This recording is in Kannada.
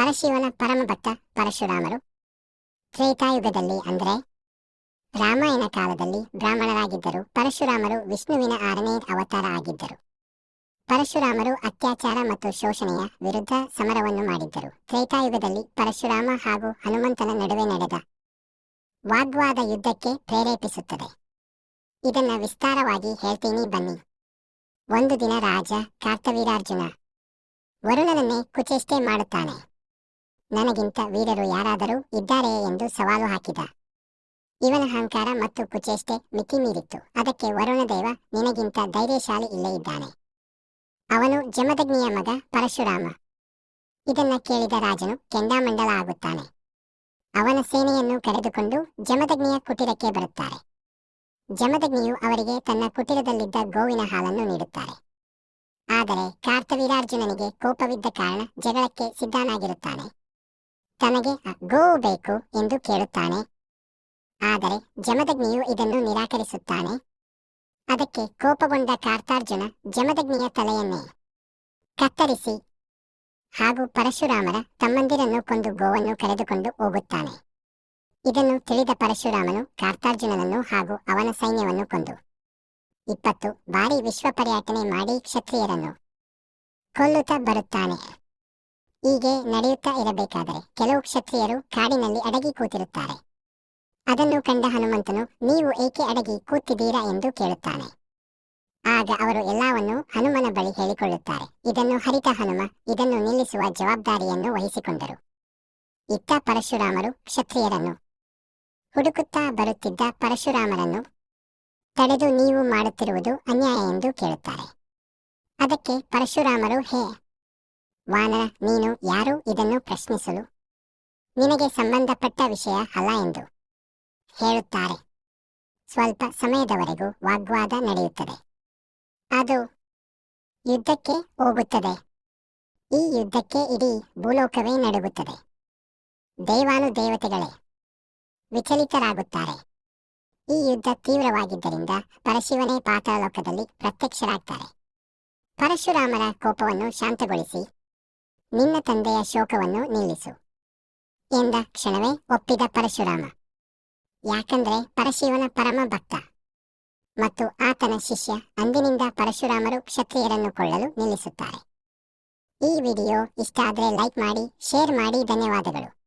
ಪರಶಿವನ ಪರಮಭಕ್ತ ಪರಶುರಾಮರು. ತ್ರೇತಾಯುಗದಲ್ಲಿ ಅಂದರೆ ರಾಮಾಯಣ ಕಾಲದಲ್ಲಿ ಬ್ರಾಹ್ಮಣರಾಗಿದ್ದರು. ಪರಶುರಾಮರು ವಿಷ್ಣುವಿನ ಆರನೇ ಅವತಾರ ಆಗಿದ್ದರು. ಪರಶುರಾಮರು ಅತ್ಯಾಚಾರ ಮತ್ತು ಶೋಷಣೆಯ ವಿರುದ್ಧ ಸಮರವನ್ನು ಮಾಡಿದ್ದರು. ತ್ರೇತಾಯುಗದಲ್ಲಿ ಪರಶುರಾಮ ಹಾಗೂ ಹನುಮಂತನ ನಡುವೆ ನಡೆದ ವಾಗ್ವಾದ ಯುದ್ಧಕ್ಕೆ ಪ್ರೇರೇಪಿಸುತ್ತದೆ. ಇದನ್ನು ವಿಸ್ತಾರವಾಗಿ ಹೇಳ್ತೀನಿ ಬನ್ನಿ. ಒಂದು ದಿನ ರಾಜ ಕಾರ್ತವೀರಾರ್ಜುನ ವರುಣನನ್ನೇ ಕುಚೇಷ್ಟೆ ಮಾಡುತ್ತಾನೆ. ನನಗಿಂತ ವೀರರು ಯಾರಾದರೂ ಇದ್ದಾರೆಯೇ ಎಂದು ಸವಾಲು ಹಾಕಿದ. ಇವನ ಅಹಂಕಾರ ಮತ್ತು ಕುಚೇಷ್ಟೆ ಮಿತಿ ಮೀರಿತ್ತು. ಅದಕ್ಕೆ ವರುಣದೇವ ನಿನಗಿಂತ ಧೈರ್ಯಶಾಲಿ ಇಲ್ಲೇ ಇದ್ದಾನೆ. ಅವನು ಜಮದಗ್ನಿಯ ಮಗ ಪರಶುರಾಮ. ಇದನ್ನ ಕೇಳಿದ ರಾಜನು ಕೆಂಡಾಮಂಡಲ ಆಗುತ್ತಾನೆ. ಅವನ ಸೇನೆಯನ್ನು ಕರೆದುಕೊಂಡು ಜಮದಗ್ನಿಯ ಕುಟೀರಕ್ಕೆ ಬರುತ್ತಾರೆ. ಜಮದಗ್ನಿಯು ಅವರಿಗೆ ತನ್ನ ಕುಟೀರದಲ್ಲಿದ್ದ ಗೋವಿನ ಹಾಲನ್ನು ನೀಡುತ್ತಾರೆ. ಆದರೆ ಕಾರ್ತವೀರಾರ್ಜುನನಿಗೆ ಕೋಪವಿದ್ದ ಕಾರಣ ಜಗಳಕ್ಕೆ ಸಿದ್ಧನಾಗಿರುತ್ತಾನೆ. ತನಗೆ ಗೋ ಬೇಕು ಎಂದು ಕೇಳುತ್ತಾನೆ. ಆದರೆ ಜಮದಗ್ನಿಯು ಇದನ್ನು ನಿರಾಕರಿಸುತ್ತಾನೆ. ಅದಕ್ಕೆ ಕೋಪಗೊಂಡ ಕಾರ್ತಾರ್ಜುನ ಜಮದಗ್ನಿಯ ತಲೆಯನ್ನೇ ಕತ್ತರಿಸಿ ಹಾಗೂ ಪರಶುರಾಮರ ತಮ್ಮಂದಿರನ್ನು ಕೊಂದು ಗೋವನ್ನು ಕರೆದುಕೊಂಡು ಹೋಗುತ್ತಾನೆ. ಇದನ್ನು ತಿಳಿದ ಪರಶುರಾಮನು ಕಾರ್ತಾರ್ಜುನನನ್ನು ಹಾಗೂ ಅವನ ಸೈನ್ಯವನ್ನು ಕೊಂದು ಇಪ್ಪತ್ತು ಬಾರಿ ವಿಶ್ವ ಪರ್ಯಟನೆ ಮಾಡಿ ಕ್ಷತ್ರಿಯರನ್ನು ಕೊಲ್ಲುತ್ತಾ ಬರುತ್ತಾನೆ. ಹೀಗೆ ನಡೆಯುತ್ತಾ ಇರಬೇಕಾದರೆ ಕೆಲವು ಕ್ಷತ್ರಿಯರು ಕಾಡಿನಲ್ಲಿ ಅಡಗಿ ಕೂತಿರುತ್ತಾರೆ. ಅದನ್ನು ಕಂಡ ಹನುಮಂತನು, ನೀವು ಏಕೆ ಅಡಗಿ ಕೂತಿದ್ದೀರಾ? ಎಂದು ಕೇಳುತ್ತಾನೆ. ಆಗ ಅವರು ಎಲ್ಲವನ್ನೂ ಹನುಮನ ಬಳಿ ಹೇಳಿಕೊಳ್ಳುತ್ತಾರೆ. ಇದನ್ನು ಹರಿತ ಹನುಮ, ಇದನ್ನು ನಿಲ್ಲಿಸುವ ಜವಾಬ್ದಾರಿಯನ್ನು ವಹಿಸಿಕೊಂಡರು. ಇತ್ತ ಪರಶುರಾಮರು ಕ್ಷತ್ರಿಯರನ್ನು ಹುಡುಕುತ್ತಾ ಬರುತ್ತಿದ್ದ ಪರಶುರಾಮರನ್ನು ತಡೆದು ನೀವು ಮಾಡುತ್ತಿರುವುದು ಅನ್ಯಾಯ ಎಂದು ಕೇಳುತ್ತಾರೆ. ಅದಕ್ಕೆ ಪರಶುರಾಮರು, ಹೇ ವಾನರ, ನೀನು ಯಾರು ಇದನ್ನು ಪ್ರಶ್ನಿಸಲು? ನಿನಗೆ ಸಂಬಂಧಪಟ್ಟ ವಿಷಯ ಅಲ್ಲ ಎಂದು ಹೇಳುತ್ತಾರೆ. ಸ್ವಲ್ಪ ಸಮಯದವರೆಗೂ ವಾಗ್ವಾದ ನಡೆಯುತ್ತದೆ. ಅದು ಯುದ್ಧಕ್ಕೆ ಹೋಗುತ್ತದೆ. ಈ ಯುದ್ಧಕ್ಕೆ ಇಡೀ ಭೂಲೋಕವೇ ನಡುಗುತ್ತದೆ. ದೇವಾನುದೇವತೆಗಳೇ ವಿಚಲಿತರಾಗುತ್ತಾರೆ. ಈ ಯುದ್ಧ ತೀವ್ರವಾಗಿದ್ದರಿಂದ ಪರಶಿವನೇ ಪಾತಾಳಲೋಕದಲ್ಲಿ ಪ್ರತ್ಯಕ್ಷರಾಗ್ತಾರೆ. ಪರಶುರಾಮರ ಕೋಪವನ್ನು ಶಾಂತಗೊಳಿಸಿ ನಿನ್ನ ತಂದೆಯ ಶೋಕವನ್ನು ನಿಲ್ಲಿಸು. ಎಂದ ಕ್ಷಣವೇ ಒಪ್ಪಿದ ಪರಶುರಾಮ. ಯಾಕಂದ್ರೆ ಪರಶಿವನ ಪರಮ ಭಕ್ತ. ಮತ್ತು ಆತನ ಶಿಷ್ಯ ಅಂದಿನಿಂದ ಪರಶುರಾಮರು ಕ್ಷತ್ರಿಯರನ್ನು ಕೊಳ್ಳಲು ನಿಲ್ಲಿಸುತ್ತಾರೆ. ಈ ವಿಡಿಯೋ ಇಷ್ಟ ಆದರೆ ಲೈಕ್ ಮಾಡಿ, ಶೇರ್ ಮಾಡಿ, ಧನ್ಯವಾದಗಳು.